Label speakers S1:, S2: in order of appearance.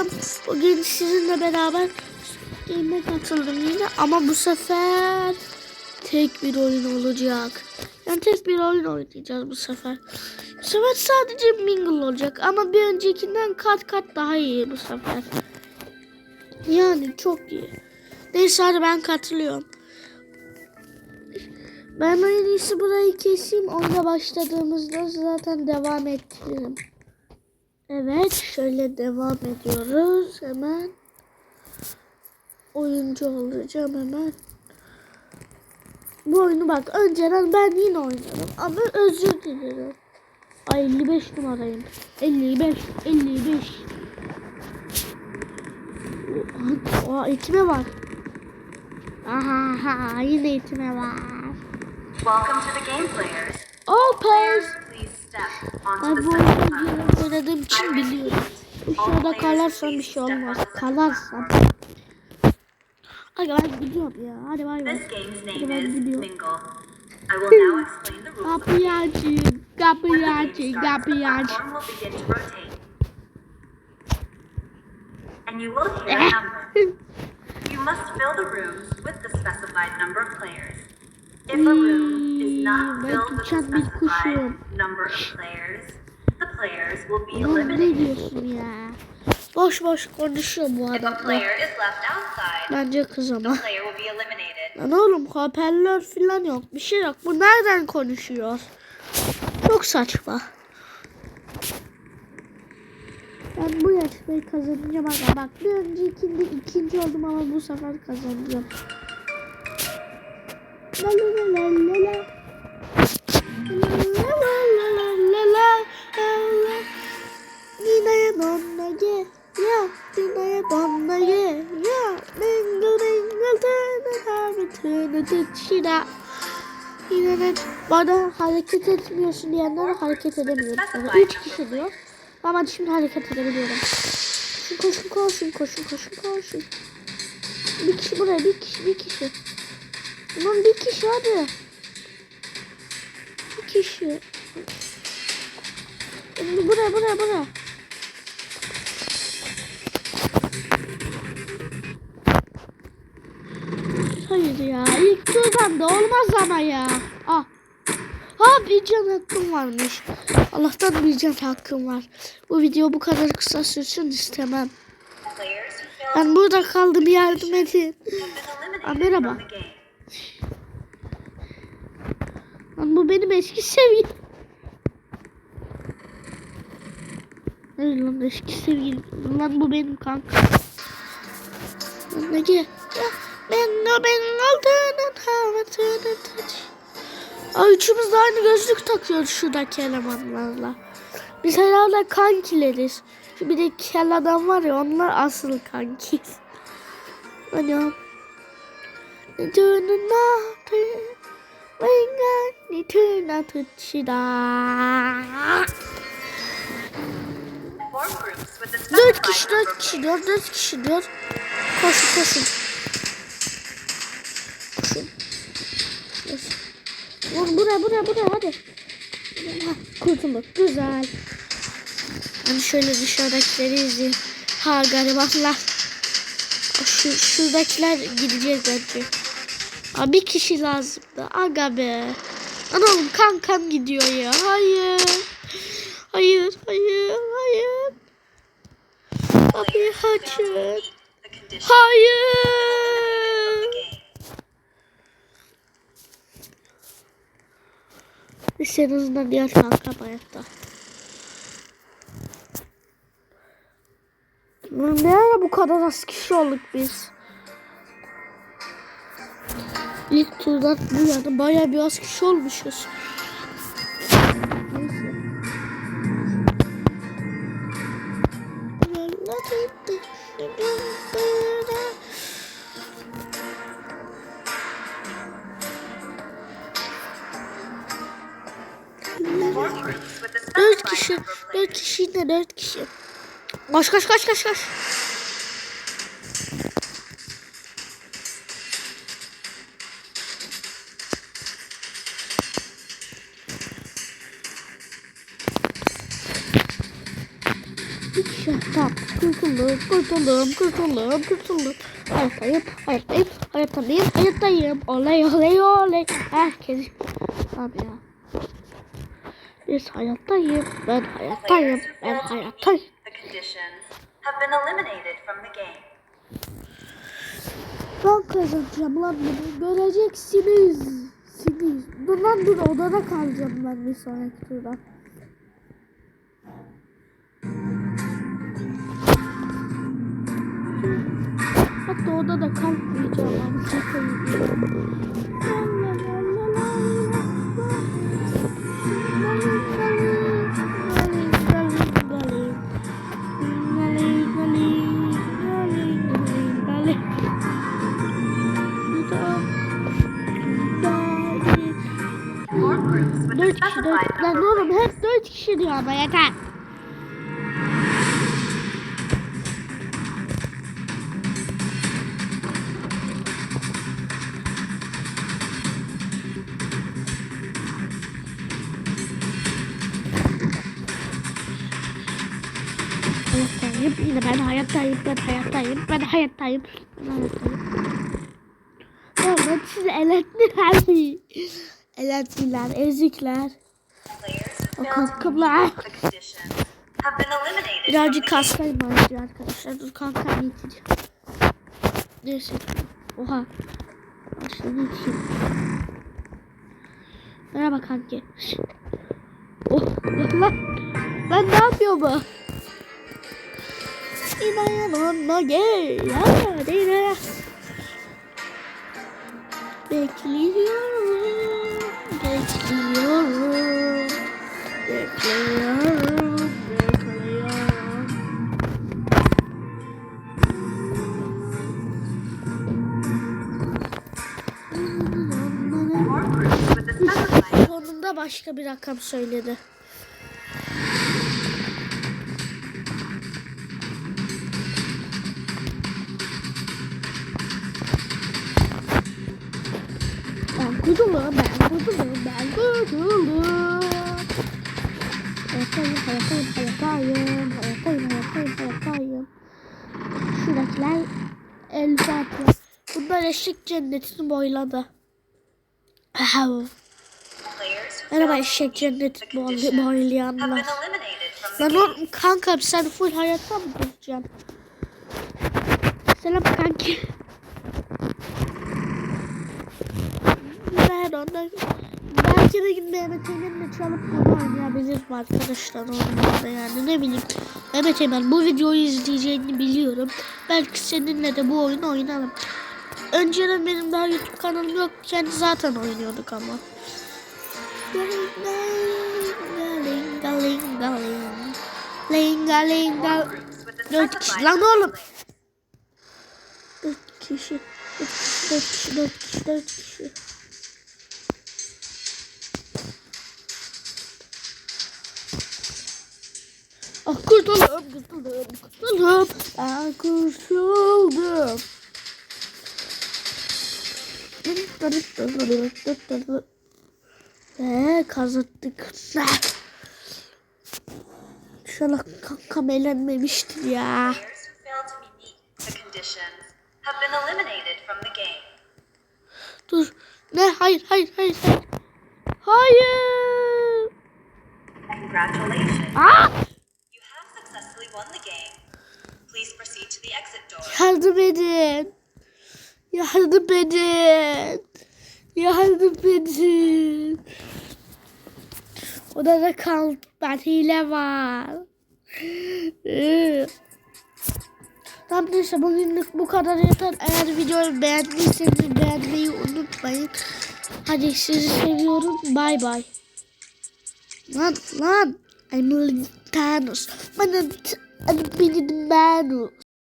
S1: Selam. Bugün sizinle beraber game'e katıldım yine ama bu sefer tek bir oyun olacak. Yani tek bir oyun oynayacağız bu sefer. Bu sefer sadece mingle olacak ama bir öncekinden kat kat daha iyi bu sefer. Yani çok iyi. Neyse hadi ben katılıyorum. Ben en iyisi burayı keseyim. Onda başladığımızda zaten devam ettiririm. Evet şöyle devam ediyoruz. Hemen oyuncu olacağım hemen. Bu oyunu bak önceden ben yine oynarım ama özür dilerim. Ay 55 numarayım. 55 55. Aa itime var. Aha yine itime var.
S2: Welcome to the game players.
S1: All players.
S2: The
S1: bu oyunu oynadığım için biliyorum. Şurada kalarsam bir şey olmaz. Kalarsam. Aga ben gidiyorum ya. Hadi bay bay. Hadi ben gidiyorum. Kapıyı.
S2: When
S1: Kapıyı
S2: the
S1: Kapıyı aç.
S2: platform will begin to rotate. And. You must fill the rooms with the specified number of players.
S1: Ben uçan bir kuşum.
S2: number of players, the players will be
S1: Ulan ne
S2: eliminated.
S1: diyorsun ya? Boş boş konuşuyor bu
S2: If a
S1: adam.
S2: player is left outside,
S1: Bence kız ama.
S2: the player will be eliminated.
S1: Lan oğlum hoparlör falan yok. Bir şey yok. Bu nereden konuşuyor? Çok saçma. Ben bu yarışmayı kazanacağım aga. Bak bir öncekinde ikinci oldum ama bu sefer kazanacağım. Yine bana hareket etmiyorsun diyenlere hareket edemiyorum. Bana üç kişi diyor. Ama şimdi hareket edebiliyorum. Koşun koşun koşun koşun koşun koşun. Bir kişi buraya bir kişi bir kişi. Ulan bir kişi hadi. Bir kişi. Buraya buraya buraya. Hayır ya. ilk turdan da olmaz ama ya. Ah. Ha bir can hakkım varmış. Allah'tan bir can hakkım var. Bu video bu kadar kısa sürsün istemem. Ben burada kaldım yardım edin. Aa, merhaba. Lan bu benim eski sevgilim. Hayır lan eski sevgilim. Lan bu benim kanka. Lan ne ki? Ben o benim aldığının havasını tut. Aa, üçümüz de aynı gözlük takıyoruz şuradaki elemanlarla. Biz herhalde kankileriz. Şu bir de kel adam var ya onlar asıl kanki. Venga nituna tutshida.
S2: Form groups with the
S1: Dört
S2: specified
S1: kişi,
S2: number
S1: dört kişi dört kişi. Vur buraya, buraya, buraya hadi. Ha, kurtulduk, güzel. Hani şöyle dışarıdakileri izleyin. Ha garibanlar. Şu, şuradakiler gidecek bence. Aa, bir kişi lazımdı. Aga be. Oğlum kankam gidiyor ya. Hayır. Hayır, hayır, hayır.
S2: Conditions
S1: Hayır.
S2: game.
S1: Biz en azından diğer kankam hayatta. Ne bu kadar az kişi olduk biz? İlk turdan bu yana bayağı bir az kişi olmuşuz. Dört kişi, dört kişi yine dört kişi. Kaç kaç kaç kaç kaç. Kurtuldum, kurtuldum, kurtuldum, kurtuldum. Hayattayım, hayattayım, hayattayım, hayattayım. Oley, oley, oley. Herkes... Abi ya. Biz hayattayım, ben hayattayım, ben hayattayım. Ben kazanacağım lan bunu. Göreceksiniz. Siniz. Dur lan dur odada kalacağım ben bir sonraki turda. Hatta odada kalmayacağım abi. Şakayım.
S2: More groups with a
S1: Dört kişi dört. Lan oğlum hep dört kişi diyor ama yeter. Yine ben hayattayım. Ben hayattayım. Ben hayattayım. Ben hayattayım. Oğlum sizi elettiler. Elettiler. Ezikler. O
S2: from
S1: Birazcık hastayım ayrıca arkadaşlar. Dur kankam yeteceğim. Neyse. Oha. Başladı için. Merhaba kanki. Şşt. Oh, lan. Lan ne yapıyor bu? İnayanana gel. Ya, değil Bekliyorum. Bekliyorum. Bekliyorum. Bekliyorum. Sonunda başka bir rakam söyledi. Kurtuldum, ben kurtuldum, ben kurtuldum. Hayattayım, hayattayım, hayattayım, hayattayım, hayattayım, hayattayım. Şuradakiler el Fatiha. Bunlar eşek cennetini boyladı. Merhaba eşek cenneti boylayanlar. Lan oğlum kankam sen full hayatta mı duracaksın? Selam kanki. Ben ondan belki de gün Mehmet Emin'le çalıp bunu oynayabilirim arkadaşlar onunla yani ne bileyim. Mehmet Emin bu videoyu izleyeceğini biliyorum. Belki seninle de bu oyunu oynarım. Önceden benim daha YouTube kanalım yokken zaten oynuyorduk ama. Linga linga ling. Linga linga. Dört kişi lan oğlum. Dört kişi. Dört kişi, dört kişi, dört kişi, dört kişi. Kurtuldum, kurtuldum, kurtuldum. Ben kurtuldum. Ve kazıttık. İnşallah kankam eğlenmemiştir ya. Dur. Ne? Hayır, hayır, hayır, hayır. Hayır.
S2: Congratulations.
S1: Aa! Yardım edin. Yardım edin. Yardım edin. Odada kal. Ben hile var. Ee. Tamam neyse bugünlük bu kadar yeter. Eğer videoyu beğendiyseniz beğenmeyi unutmayın. Hadi sizi seviyorum. Bay bay. Lan lan. I'm Thanos. Bana, bana, bana,